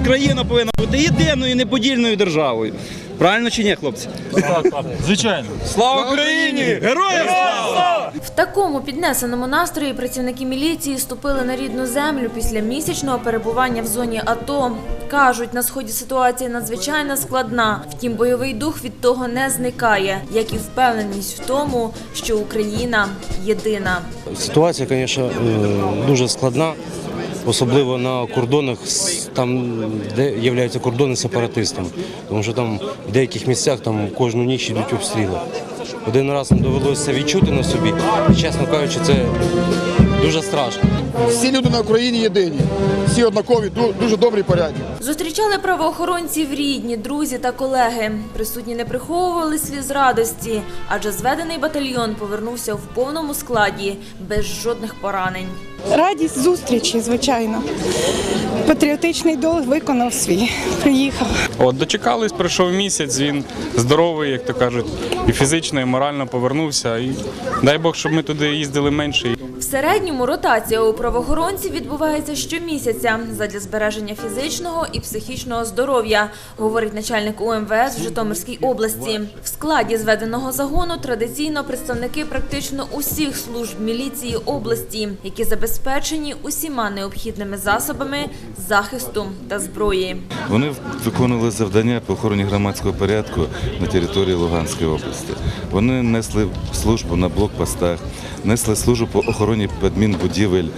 Україна повинна бути єдиною неподільною державою. Правильно чи ні, хлопці? Звичайно. Слава Україні! Героям слава! В такому піднесеному настрої працівники міліції ступили на рідну землю після місячного перебування в зоні АТО. Кажуть, на сході ситуація надзвичайно складна. Втім, бойовий дух від того не зникає, як і впевненість в тому, що Україна єдина. Ситуація, звісно, е, дуже складна, особливо на кордонах, там, де являються кордони сепаратистами. Тому що там в деяких місцях там кожну ніч йдуть обстріли. Один раз нам довелося відчути на собі, і, чесно кажучи, це дуже страшно. Всі люди на Україні єдині, всі однакові, дуже добрі порядні. Зустрічали правоохоронців рідні, друзі та колеги. Присутні не приховували сліз радості, адже зведений батальйон повернувся в повному складі без жодних поранень. Радість зустрічі, звичайно. Патріотичний долг виконав свій. Приїхав. От дочекались, пройшов місяць. Він здоровий, як то кажуть, і фізично, і морально повернувся. І дай Бог, щоб ми туди їздили менше. Середньому ротація у правоохоронців відбувається щомісяця задля збереження фізичного і психічного здоров'я, говорить начальник УМВС в Житомирській області. В складі зведеного загону традиційно представники практично усіх служб міліції області, які забезпечені усіма необхідними засобами захисту та зброї. Вони виконували завдання по охороні громадського порядку на території Луганської області. Вони несли службу на блокпостах, несли службу по охороні адмінбудівель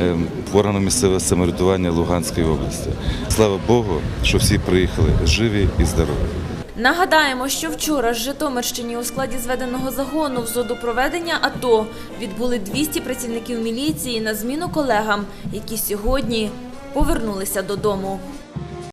ем, органу місцевого самоврядування Луганської області. Слава Богу, що всі приїхали живі і здорові. Нагадаємо, що вчора з Житомирщині у складі зведеного загону в зону проведення АТО відбули 200 працівників міліції на зміну колегам, які сьогодні повернулися додому.